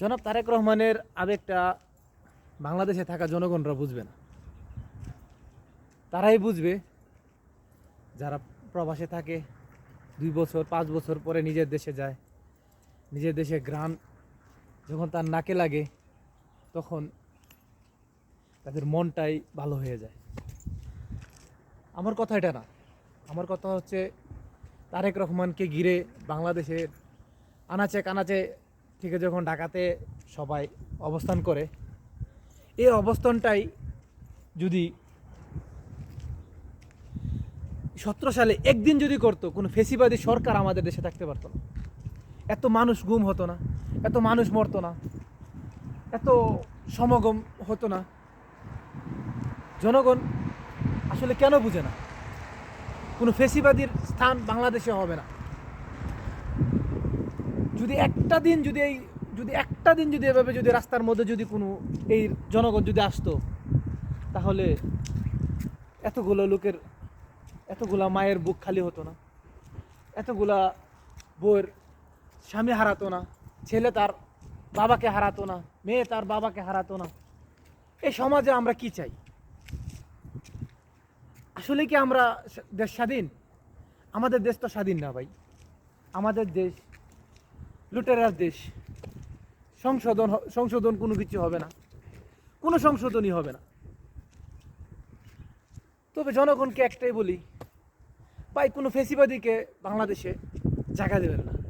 জনাব তারেক রহমানের আবেগটা বাংলাদেশে থাকা জনগণরা বুঝবে না। তারাই বুঝবে যারা প্রবাসে থাকে, দুই বছর, পাঁচ বছর পরে নিজের দেশে যায়, নিজের দেশে গ্রান যখন তার নাকে লাগে, তখন তাদের মনটাই ভালো হয়ে যায়। আমার কথা এটা না। আমার কথা হচ্ছে, তারেক রহমানকে ঘিরে বাংলাদেশের আনাচে কানাচে থেকে যখন ঢাকাতে সবাই অবস্থান করে, এই অবস্থানটাই যদি সতেরো সালে একদিন যদি করতো, কোনো ফেসিবাদী সরকার আমাদের দেশে থাকতে পারতো না। এত মানুষ গুম হতো না, এত মানুষ মরতো না, এত সমাগম হতো না। জনগণ আসলে কেন বুঝে না? কোনো ফেসিবাদীর স্থান বাংলাদেশে হবে না। যদি একটা দিন যদি এই, যদি একটা দিন যদি এভাবে যদি রাস্তার মধ্যে যদি কোনো এই জনগণ যদি আসতো, তাহলে এতগুলো লোকের, এতগুলা মায়ের বুক খালি হতো না। এতগুলা বউয়ের স্বামী হারাতো না, ছেলে তার বাবাকে হারাতো না, মেয়ে তার বাবাকে হারাতো না। এই সমাজে আমরা কি চাই? আসলে কি আমরা দেশ স্বাধীন? আমাদের দেশ তো স্বাধীন না ভাই। আমাদের দেশ লুটেরার দেশ। সংশোধন সংশোধন কোনো কিছু হবে না। কোনো সংশোধনই হবে না। তবে জনগণকে একটাই বলি ভাই কোনো ফেসিবাদীকে বাংলাদেশে জায়গা দেবেন না।